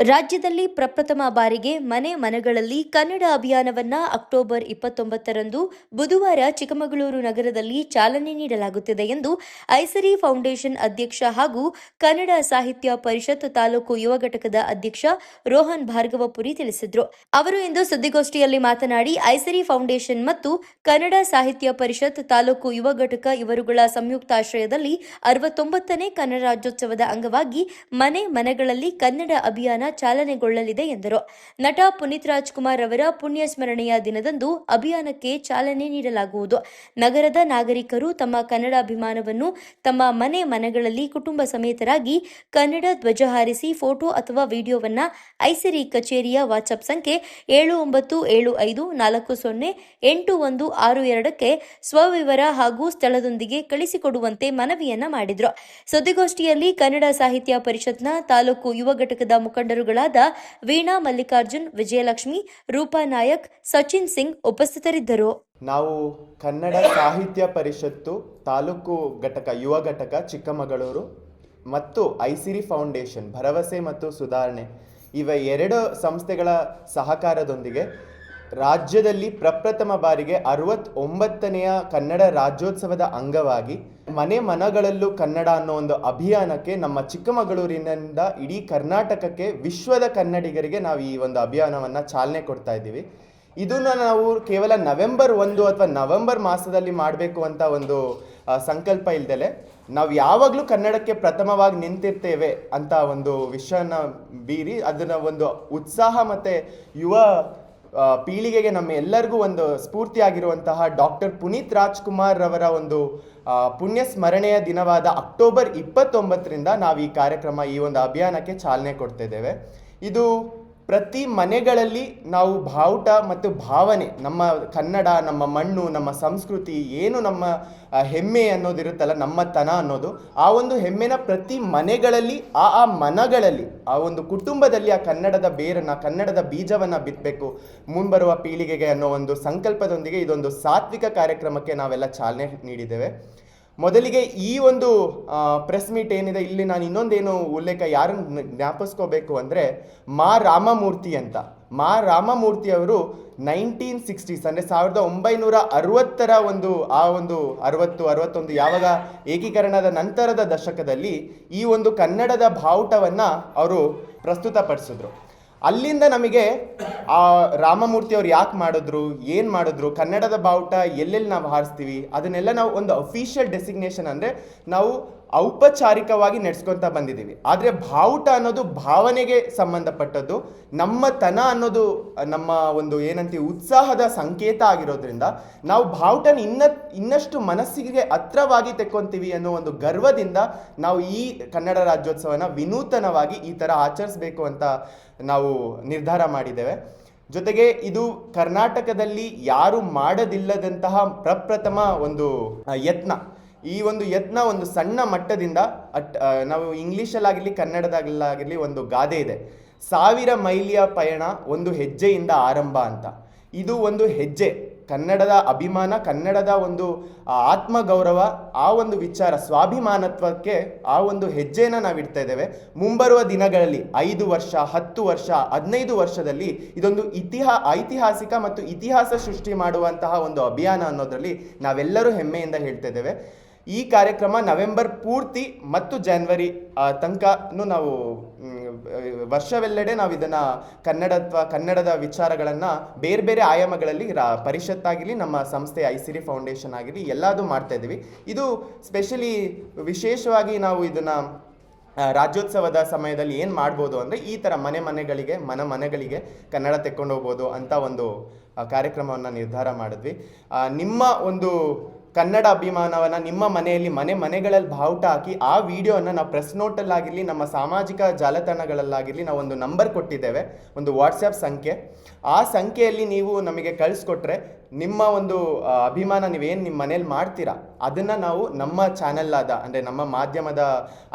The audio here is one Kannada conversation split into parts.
ರಾಜ್ಯದಲ್ಲಿ ಪ್ರಪ್ರಥಮ ಬಾರಿಗೆ ಮನೆ ಮನೆಗಳಲ್ಲಿ ಕನ್ನಡ ಅಭಿಯಾನವನ್ನ ಅಕ್ಟೋಬರ್ ಇಪ್ಪತ್ತೊಂಬತ್ತರಂದು ಬುಧವಾರ ಚಿಕ್ಕಮಗಳೂರು ನಗರದಲ್ಲಿ ಚಾಲನೆ ನೀಡಲಾಗುತ್ತಿದೆ ಎಂದು ಐಸರಿ ಫೌಂಡೇಶನ್ ಅಧ್ಯಕ್ಷ ಹಾಗೂ ಕನ್ನಡ ಸಾಹಿತ್ಯ ಪರಿಷತ್ ತಾಲೂಕು ಯುವ ಘಟಕದ ಅಧ್ಯಕ್ಷ ರೋಹನ್ ಭಾರ್ಗವಪುರಿ ತಿಳಿಸಿದರು. ಅವರು ಇಂದು ಸುದ್ದಿಗೋಷ್ಠಿಯಲ್ಲಿ ಮಾತನಾಡಿ, ಐಸರಿ ಫೌಂಡೇಶನ್ ಮತ್ತು ಕನ್ನಡ ಸಾಹಿತ್ಯ ಪರಿಷತ್ ತಾಲೂಕು ಯುವ ಘಟಕ ಇವರುಗಳ ಸಂಯುಕ್ತಾಶ್ರಯದಲ್ಲಿ ಅರವತ್ತೊಂಬತ್ತನೇ ಕನ್ನಡ ರಾಜ್ಯೋತ್ಸವದ ಅಂಗವಾಗಿ ಮನೆ ಮನೆಗಳಲ್ಲಿ ಕನ್ನಡ ಅಭಿಯಾನ ಚಾಲನೆಗೊಳ್ಳಲಿದೆ ಎಂದರು. ನಟ ಪುನೀತ್ ರಾಜ್ಕುಮಾರ್ ಅವರ ಪುಣ್ಯ ಸ್ಮರಣೆಯ ದಿನದಂದು ಅಭಿಯಾನಕ್ಕೆ ಚಾಲನೆ ನೀಡಲಾಗುವುದು. ನಗರದ ನಾಗರಿಕರು ತಮ್ಮ ಕನ್ನಡ ಅಭಿಮಾನವನ್ನು ತಮ್ಮ ಮನೆ ಮನೆಗಳಲ್ಲಿ ಕುಟುಂಬ ಸಮೇತರಾಗಿ ಕನ್ನಡ ಧ್ವಜ ಹಾರಿಸಿ ಫೋಟೋ ಅಥವಾ ವಿಡಿಯೋವನ್ನ ಐಸಿರಿ ಕಚೇರಿಯ ವಾಟ್ಸಪ್ ಸಂಖ್ಯೆ ಏಳು ಒಂಬತ್ತು, ಏಳು ಐದು, ನಾಲ್ಕು ಸೊನ್ನೆ, ಎಂಟು ಒಂದು, ಆರು ಎರಡಕ್ಕೆ ಸ್ವವಿವರ ಹಾಗೂ ಸ್ಥಳದೊಂದಿಗೆ ಕಳಿಸಿಕೊಡುವಂತೆ ಮನವಿಯನ್ನ ಮಾಡಿದ್ರು. ಸುದ್ದಿಗೋಷ್ಠಿಯಲ್ಲಿ ಕನ್ನಡ ಸಾಹಿತ್ಯ ಪರಿಷತ್ನ ತಾಲೂಕು ಯುವ ಘಟಕದ ಮುಖಂಡರುಗಳಾದ ವೀಣಾ ಮಲ್ಲಿಕಾರ್ಜುನ್, ವಿಜಯಲಕ್ಷ್ಮಿ, ರೂಪಾ ನಾಯಕ್, ಸಚಿನ್ ಸಿಂಗ್ ಉಪಸ್ಥಿತರಿದ್ದರು. ನಾವು ಕನ್ನಡ ಸಾಹಿತ್ಯ ಪರಿಷತ್ತು ತಾಲೂಕು ಘಟಕ, ಯುವ ಘಟಕ, ಚಿಕ್ಕಮಗಳೂರು ಮತ್ತು ಐಸಿರಿ ಫೌಂಡೇಶನ್ ಭರವಸೆ ಮತ್ತು ಸುಧಾರಣೆ ಇವ ಎರಡು ಸಂಸ್ಥೆಗಳ ಸಹಕಾರದೊಂದಿಗೆ ರಾಜ್ಯದಲ್ಲಿ ಪ್ರಪ್ರಥಮ ಬಾರಿಗೆ ಅರವತ್ತೊಂಬತ್ತನೆಯ ಕನ್ನಡ ರಾಜ್ಯೋತ್ಸವದ ಅಂಗವಾಗಿ ಮನೆ ಮನಗಳಲ್ಲೂ ಕನ್ನಡ ಅನ್ನೋ ಒಂದು ಅಭಿಯಾನಕ್ಕೆ ನಮ್ಮ ಚಿಕ್ಕಮಗಳೂರಿನಿಂದ ಇಡೀ ಕರ್ನಾಟಕಕ್ಕೆ ವಿಶ್ವದ ಕನ್ನಡಿಗರಿಗೆ ನಾವು ಈ ಒಂದು ಅಭಿಯಾನವನ್ನು ಚಾಲನೆ ಕೊಡ್ತಾ ಇದ್ದೀವಿ. ಇದನ್ನ ನಾವು ಕೇವಲ ನವೆಂಬರ್ ಒಂದು ಅಥವಾ ನವೆಂಬರ್ ಮಾಸದಲ್ಲಿ ಮಾಡಬೇಕು ಅಂತ ಒಂದು ಸಂಕಲ್ಪ ಇಲ್ದಲೆ ನಾವು ಯಾವಾಗಲೂ ಕನ್ನಡಕ್ಕೆ ಪ್ರಥಮವಾಗಿ ನಿಂತಿರ್ತೇವೆ ಅಂತ ಒಂದು ವಿಷಯನ ಬೀರಿ ಅದನ್ನ ಒಂದು ಉತ್ಸಾಹ ಮತ್ತು ಯುವ ಪೀಳಿಗೆಗೆ ನಮ್ಮ ಎಲ್ಲರಿಗೂ ಒಂದು ಸ್ಫೂರ್ತಿಯಾಗಿರುವಂತಹ ಡಾಕ್ಟರ್ ಪುನೀತ್ ರಾಜ್ಕುಮಾರ್ ಅವರ ಒಂದು ಪುಣ್ಯ ಸ್ಮರಣೆಯ ದಿನವಾದ ಅಕ್ಟೋಬರ್ ಇಪ್ಪತ್ತೊಂಬತ್ತರಿಂದ ನಾವು ಈ ಕಾರ್ಯಕ್ರಮ ಈ ಒಂದು ಅಭಿಯಾನಕ್ಕೆ ಚಾಲನೆ ಕೊಡ್ತಾ ಇದ್ದೇವೆ. ಇದು ಪ್ರತಿ ಮನೆಗಳಲ್ಲಿ ನಾವು ಬಾವುಟ ಮತ್ತು ಭಾವನೆ, ನಮ್ಮ ಕನ್ನಡ, ನಮ್ಮ ಮಣ್ಣು, ನಮ್ಮ ಸಂಸ್ಕೃತಿ, ಏನು ನಮ್ಮ ಹೆಮ್ಮೆ ಅನ್ನೋದಿರುತ್ತಲ್ಲ ನಮ್ಮ ತನ ಅನ್ನೋದು, ಆ ಒಂದು ಹೆಮ್ಮೆನ ಪ್ರತಿ ಮನೆಗಳಲ್ಲಿ, ಆ ಆ ಮನಗಳಲ್ಲಿ, ಆ ಒಂದು ಕುಟುಂಬದಲ್ಲಿ ಆ ಕನ್ನಡದ ಬೇರನ್ನು, ಕನ್ನಡದ ಬೀಜವನ್ನು ಬಿತ್ತಬೇಕು ಮುಂಬರುವ ಪೀಳಿಗೆಗೆ ಅನ್ನೋ ಒಂದು ಸಂಕಲ್ಪದೊಂದಿಗೆ ಇದೊಂದು ಸಾತ್ವಿಕ ಕಾರ್ಯಕ್ರಮಕ್ಕೆ ನಾವೆಲ್ಲ ಚಾಲನೆ ನೀಡಿದ್ದೇವೆ. ಮೊದಲಿಗೆ ಈ ಒಂದು ಪ್ರೆಸ್ ಮೀಟ್ ಏನಿದೆ, ಇಲ್ಲಿ ನಾನು ಇನ್ನೊಂದೇನು ಉಲ್ಲೇಖ ಯಾರನ್ನು ಜ್ಞಾಪಿಸ್ಕೋಬೇಕು ಅಂದರೆ ಮಾ. ರಾಮಮೂರ್ತಿ ಅಂತ. ಮಾ. ರಾಮಮೂರ್ತಿ ಅವರು ನೈನ್ಟೀನ್ ಸಿಕ್ಸ್ಟೀಸ್, ಅಂದರೆ ಸಾವಿರದ ಒಂಬೈನೂರ ಅರವತ್ತರ ಒಂದು, ಆ ಒಂದು ಅರವತ್ತು, ಅರವತ್ತೊಂದು ಯಾವಾಗ ಏಕೀಕರಣದ ನಂತರದ ದಶಕದಲ್ಲಿ ಈ ಒಂದು ಕನ್ನಡದ ಬಾವುಟವನ್ನು ಅವರು ಪ್ರಸ್ತುತಪಡಿಸಿದ್ರು. ಅಲ್ಲಿಂದ ನಮಗೆ ಆ ರಾಮಮೂರ್ತಿ ಅವ್ರು ಯಾಕೆ ಮಾಡಿದ್ರು, ಏನು ಮಾಡಿದ್ರು, ಕನ್ನಡದ ಬಾವುಟ ಎಲ್ಲೆಲ್ಲಿ ನಾವು ಹಾರಿಸ್ತೀವಿ, ಅದನ್ನೆಲ್ಲ ನಾವು ಒಂದು ಅಫಿಷಿಯಲ್ ಡೆಸಿಗ್ನೇಷನ್ ಅಂದರೆ ನಾವು ಔಪಚಾರಿಕವಾಗಿ ನಡೆಸ್ಕೊತಾ ಬಂದಿದ್ದೀವಿ. ಆದರೆ ಬಾವುಟ ಅನ್ನೋದು ಭಾವನೆಗೆ ಸಂಬಂಧಪಟ್ಟದ್ದು, ನಮ್ಮ ತನ ಅನ್ನೋದು, ನಮ್ಮ ಒಂದು ಏನಂತೀವಿ ಉತ್ಸಾಹದ ಸಂಕೇತ ಆಗಿರೋದ್ರಿಂದ ನಾವು ಬಾವುಟನ ಇನ್ನ ಇನ್ನಷ್ಟು ಮನಸ್ಸಿಗೆ ಹತ್ರವಾಗಿ ತೆಕ್ಕೊಂತೀವಿ ಅನ್ನೋ ಒಂದು ಗರ್ವದಿಂದ ನಾವು ಈ ಕನ್ನಡ ರಾಜ್ಯೋತ್ಸವನ ವಿನೂತನವಾಗಿ ಈ ಥರ ಆಚರಿಸಬೇಕು ಅಂತ ನಾವು ನಿರ್ಧಾರ ಮಾಡಿದ್ದೇವೆ. ಜೊತೆಗೆ ಇದು ಕರ್ನಾಟಕದಲ್ಲಿ ಯಾರು ಮಾಡದಿಲ್ಲದಂತಹ ಪ್ರಪ್ರಥಮ ಒಂದು ಯತ್ನ. ಈ ಒಂದು ಯತ್ನ ಒಂದು ಸಣ್ಣ ಮಟ್ಟದಿಂದ ಅಟ್ ನಾವು ಇಂಗ್ಲೀಷಲ್ಲಾಗಿರಲಿ ಕನ್ನಡದಾಗಲಾಗಿರಲಿ ಒಂದು ಗಾದೆ ಇದೆ. ಸಾವಿರ ಮೈಲಿಯ ಪಯಣ ಒಂದು ಹೆಜ್ಜೆಯಿಂದ ಆರಂಭ ಅಂತ. ಇದು ಒಂದು ಹೆಜ್ಜೆ. ಕನ್ನಡದ ಅಭಿಮಾನ, ಕನ್ನಡದ ಒಂದು ಆತ್ಮಗೌರವ, ಆ ಒಂದು ವಿಚಾರ, ಸ್ವಾಭಿಮಾನತ್ವಕ್ಕೆ ಆ ಒಂದು ಹೆಜ್ಜೆನ ನಾವು ಇಡ್ತಾ ಇದ್ದೇವೆ. ಮುಂಬರುವ ದಿನಗಳಲ್ಲಿ, ಐದು ವರ್ಷ, ಹತ್ತು ವರ್ಷ, ಹದಿನೈದು ವರ್ಷದಲ್ಲಿ ಇದೊಂದು ಇತಿಹಾ, ಐತಿಹಾಸಿಕ ಮತ್ತು ಇತಿಹಾಸ ಸೃಷ್ಟಿ ಮಾಡುವಂತಹ ಒಂದು ಅಭಿಯಾನ ಅನ್ನೋದರಲ್ಲಿ ನಾವೆಲ್ಲರೂ ಹೆಮ್ಮೆಯಿಂದ ಹೇಳ್ತಾ ಇದ್ದೇವೆ. ಈ ಕಾರ್ಯಕ್ರಮ ನವೆಂಬರ್ ಪೂರ್ತಿ ಮತ್ತು ಜನವರಿ ತನಕನೂ ನಾವು ವರ್ಷವೆಲ್ಲೆಡೆ ನಾವು ಇದನ್ನ ಕನ್ನಡತ್ವ, ಕನ್ನಡದ ವಿಚಾರಗಳನ್ನು ಬೇರೆ ಬೇರೆ ಆಯಾಮಗಳಲ್ಲಿ ರಾ, ಪರಿಷತ್ತಾಗಿರಲಿ, ನಮ್ಮ ಸಂಸ್ಥೆ ಐಸಿರಿ ಫೌಂಡೇಶನ್ ಆಗಿರಲಿ, ಎಲ್ಲದೂ ಮಾಡ್ತಾ ಇದ್ದೀವಿ. ಇದು ಸ್ಪೆಷಲಿ ವಿಶೇಷವಾಗಿ ನಾವು ಇದನ್ನ ರಾಜ್ಯೋತ್ಸವದ ಸಮಯದಲ್ಲಿ ಏನು ಮಾಡ್ಬೋದು ಅಂದರೆ ಈ ಥರ ಮನೆ ಮನೆಗಳಿಗೆ, ಮನ ಮನೆಗಳಿಗೆ ಕನ್ನಡ ತೆಕ್ಕೊಂಡು ಹೋಗ್ಬೋದು ಅಂತ ಒಂದು ಕಾರ್ಯಕ್ರಮವನ್ನು ನಿರ್ಧಾರ ಮಾಡಿದ್ವಿ. ನಿಮ್ಮ ಒಂದು ಕನ್ನಡ ಅಭಿಮಾನವನ್ನು ನಿಮ್ಮ ಮನೆಯಲ್ಲಿ ಮನೆ ಮನೆಗಳಲ್ಲಿ ಬಾವುಟ ಹಾಕಿ ಆ ವಿಡಿಯೋನ ನಾವು ಪ್ರೆಸ್ ನೋಟಲ್ಲಾಗಿರಲಿ, ನಮ್ಮ ಸಾಮಾಜಿಕ ಜಾಲತಾಣಗಳಲ್ಲಾಗಿರಲಿ ನಾವು ಒಂದು ನಂಬರ್ ಕೊಟ್ಟಿದ್ದೇವೆ, ಒಂದು ವಾಟ್ಸಪ್ ಸಂಖ್ಯೆ. ಆ ಸಂಖ್ಯೆಯಲ್ಲಿ ನೀವು ನಮಗೆ ಕಳಿಸ್ಕೊಟ್ರೆ ನಿಮ್ಮ ಒಂದು ಅಭಿಮಾನ ನೀವೇನು ನಿಮ್ಮ ಮನೇಲಿ ಮಾಡ್ತೀರಾ? ಅದನ್ನು ನಾವು ನಮ್ಮ ಚಾನೆಲ್ ಆದ ಅಂದರೆ ನಮ್ಮ ಮಾಧ್ಯಮದ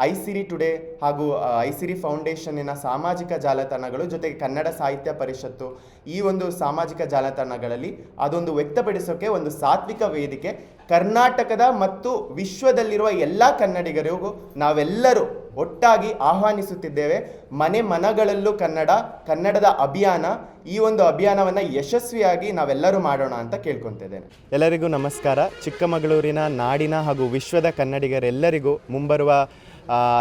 ಐ ಸಿರಿ ಟುಡೇ ಹಾಗೂ ಐ ಸಿರಿ ಫೌಂಡೇಶನ್ನಿನ ಸಾಮಾಜಿಕ ಜಾಲತಾಣಗಳು ಜೊತೆಗೆ ಕನ್ನಡ ಸಾಹಿತ್ಯ ಪರಿಷತ್ತು ಈ ಒಂದು ಸಾಮಾಜಿಕ ಜಾಲತಾಣಗಳಲ್ಲಿ ಅದೊಂದು ವ್ಯಕ್ತಪಡಿಸೋಕೆ ಒಂದು ಸಾತ್ವಿಕ ವೇದಿಕೆ. ಕರ್ನಾಟಕದ ಮತ್ತು ವಿಶ್ವದಲ್ಲಿರುವ ಎಲ್ಲ ಕನ್ನಡಿಗರಿಗೂ ನಾವೆಲ್ಲರೂ ಒಟ್ಟಾಗಿ ಆಹ್ವಾನಿಸುತ್ತಿದ್ದೇವೆ. ಮನೆ ಮನಗಳಲ್ಲೂ ಕನ್ನಡ, ಕನ್ನಡದ ಅಭಿಯಾನ, ಈ ಒಂದು ಅಭಿಯಾನವನ್ನು ಯಶಸ್ವಿಯಾಗಿ ನಾವೆಲ್ಲರೂ ಮಾಡೋಣ ಅಂತ ಕೇಳ್ಕೊತಿದ್ದೇನೆ. ಎಲ್ಲರಿಗೂ ನಮಸ್ಕಾರ. ಚಿಕ್ಕಮಗಳೂರಿನ ನಾಡಿನ ಹಾಗೂ ವಿಶ್ವದ ಕನ್ನಡಿಗರೆಲ್ಲರಿಗೂ ಮುಂಬರುವ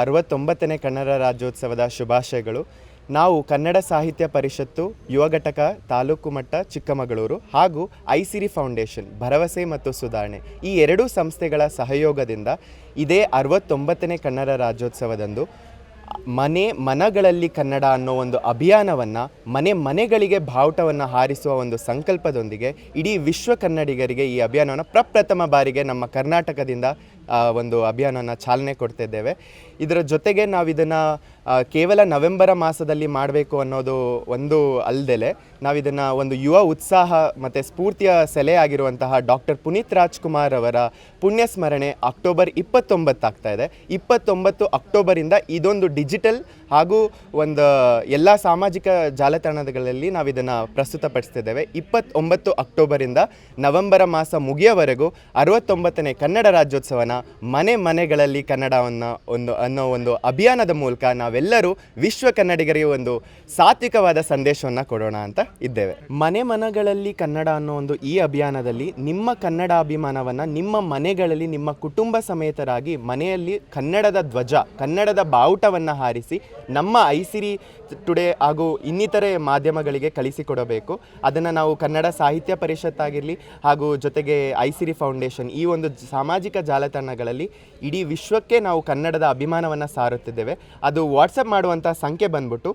ಅರವತ್ತೊಂಬತ್ತನೇ ಕನ್ನಡ ರಾಜ್ಯೋತ್ಸವದ ಶುಭಾಶಯಗಳು. ನಾವು ಕನ್ನಡ ಸಾಹಿತ್ಯ ಪರಿಷತ್ತು, ಯುವ ಘಟಕ, ತಾಲೂಕು ಮಟ್ಟ, ಚಿಕ್ಕಮಗಳೂರು ಹಾಗೂ ಐಸಿರಿ ಫೌಂಡೇಶನ್, ಭರವಸೆ ಮತ್ತು ಸುಧಾರಣೆ ಈ ಎರಡೂ ಸಂಸ್ಥೆಗಳ ಸಹಯೋಗದಿಂದ ಇದೇ ಅರವತ್ತೊಂಬತ್ತನೇ ಕನ್ನಡ ರಾಜ್ಯೋತ್ಸವದಂದು ಮನೆ ಮನಗಳಲ್ಲಿ ಕನ್ನಡ ಅನ್ನೋ ಒಂದು ಅಭಿಯಾನವನ್ನು ಮನೆ ಮನೆಗಳಿಗೆ ಬಾವುಟವನ್ನು ಹಾರಿಸುವ ಒಂದು ಸಂಕಲ್ಪದೊಂದಿಗೆ ಇಡೀ ವಿಶ್ವ ಕನ್ನಡಿಗರಿಗೆ ಈ ಅಭಿಯಾನವನ್ನು ಪ್ರಪ್ರಥಮ ಬಾರಿಗೆ ನಮ್ಮ ಕರ್ನಾಟಕದಿಂದ ಒಂದು ಅಭಿಯಾನನ ಚಾಲನೆ ಕೊಡ್ತಿದ್ದೇವೆ. ಇದರ ಜೊತೆಗೆ ನಾವು ಇದನ್ನು ಕೇವಲ ನವೆಂಬರ ಮಾಸದಲ್ಲಿ ಮಾಡಬೇಕು ಅನ್ನೋದು ಒಂದು ಅಲ್ಲದೆ ನಾವು ಇದನ್ನು ಒಂದು ಯುವ ಉತ್ಸಾಹ ಮತ್ತು ಸ್ಫೂರ್ತಿಯ ಸೆಲೆ ಆಗಿರುವಂತಹ ಡಾಕ್ಟರ್ ಪುನೀತ್ ರಾಜ್ಕುಮಾರ್ ಅವರ ಪುಣ್ಯ ಸ್ಮರಣೆ ಅಕ್ಟೋಬರ್ ಇಪ್ಪತ್ತೊಂಬತ್ತು ಆಗ್ತಾ ಇದೆ. ಇಪ್ಪತ್ತೊಂಬತ್ತು ಅಕ್ಟೋಬರಿಂದ ಇದೊಂದು ಡಿಜಿಟಲ್ ಹಾಗೂ ಒಂದು ಎಲ್ಲ ಸಾಮಾಜಿಕ ಜಾಲತಾಣಗಳಲ್ಲಿ ನಾವು ಇದನ್ನು ಪ್ರಸ್ತುತಪಡಿಸ್ತಿದ್ದೇವೆ. ಇಪ್ಪತ್ತೊಂಬತ್ತು ಅಕ್ಟೋಬರಿಂದ ನವೆಂಬರ ಮಾಸ ಮುಗಿಯವರೆಗೂ ಅರವತ್ತೊಂಬತ್ತನೇ ಕನ್ನಡ ರಾಜ್ಯೋತ್ಸವನ ಮನೆ ಮನೆಗಳಲ್ಲಿ ಕನ್ನಡವನ್ನು ಒಂದು ಅನ್ನೋ ಒಂದು ಅಭಿಯಾನದ ಮೂಲಕ ನಾವೆಲ್ಲರೂ ವಿಶ್ವ ಕನ್ನಡಿಗರಿಗೆ ಒಂದು ಸಾತ್ವಿಕವಾದ ಸಂದೇಶವನ್ನು ಕೊಡೋಣ ಅಂತ ಇದ್ದೇವೆ. ಮನೆ ಮನೆಗಳಲ್ಲಿ ಕನ್ನಡ ಅನ್ನೋ ಒಂದು ಈ ಅಭಿಯಾನದಲ್ಲಿ ನಿಮ್ಮ ಕನ್ನಡ ಅಭಿಮಾನವನ್ನು ನಿಮ್ಮ ಮನೆಗಳಲ್ಲಿ ನಿಮ್ಮ ಕುಟುಂಬ ಸಮೇತರಾಗಿ ಮನೆಯಲ್ಲಿ ಕನ್ನಡದ ಧ್ವಜ, ಕನ್ನಡದ ಬಾವುಟವನ್ನು ಹಾರಿಸಿ ನಮ್ಮ ಐಸಿರಿ ಟುಡೇ ಹಾಗೂ ಇನ್ನಿತರೆ ಮಾಧ್ಯಮಗಳಿಗೆ ಕಳಿಸಿಕೊಡಬೇಕು. ಅದನ್ನು ನಾವು ಕನ್ನಡ ಸಾಹಿತ್ಯ ಪರಿಷತ್ ಆಗಿರಲಿ ಹಾಗೂ ಜೊತೆಗೆ ಐಸಿರಿ ಫೌಂಡೇಶನ್ ಈ ಒಂದು ಸಾಮಾಜಿಕ ಸಾಮಾಜಿಕ ಜಾಲತಾಣಗಳಲ್ಲಿ ಇಡೀ ವಿಶ್ವಕ್ಕೆ ನಾವು ಕನ್ನಡದ ಅಭಿಮಾನವನ್ನು ಸಾರುತ್ತಿದ್ದೇವೆ. ಅದು ವಾಟ್ಸಪ್ ಮಾಡುವಂಥ ಸಂಖ್ಯೆ ಬಂದ್ಬಿಟ್ಟು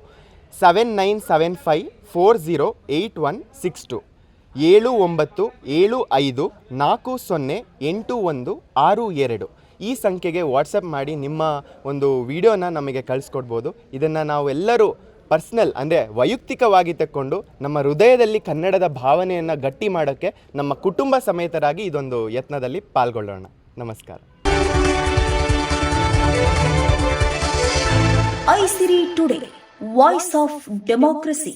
seven nine seven five four zero eight one six two ಏಳು ಒಂಬತ್ತು ಏಳು ಐದು ನಾಲ್ಕು ಸೊನ್ನೆ ಎಂಟು ಒಂದು ಆರು ಎರಡು ಈ ಸಂಖ್ಯೆಗೆ ವಾಟ್ಸಪ್ ಮಾಡಿ ನಿಮ್ಮ ಒಂದು ವಿಡಿಯೋನ ನಮಗೆ ಕಳಿಸ್ಕೊಡ್ಬೋದು. ಇದನ್ನು ನಾವೆಲ್ಲರೂ ಪರ್ಸ್ನಲ್ ಅಂದರೆ ವೈಯಕ್ತಿಕವಾಗಿ ತಕ್ಕೊಂಡು ನಮ್ಮ ಹೃದಯದಲ್ಲಿ ಕನ್ನಡದ ಭಾವನೆಯನ್ನು ಗಟ್ಟಿ ಮಾಡೋಕ್ಕೆ ನಮ್ಮ ಕುಟುಂಬ ಸಮೇತರಾಗಿ ಇದೊಂದು ಯತ್ನದಲ್ಲಿ ಪಾಲ್ಗೊಳ್ಳೋಣ. ನಮಸ್ಕಾರ. Aisiri today voice of democracy.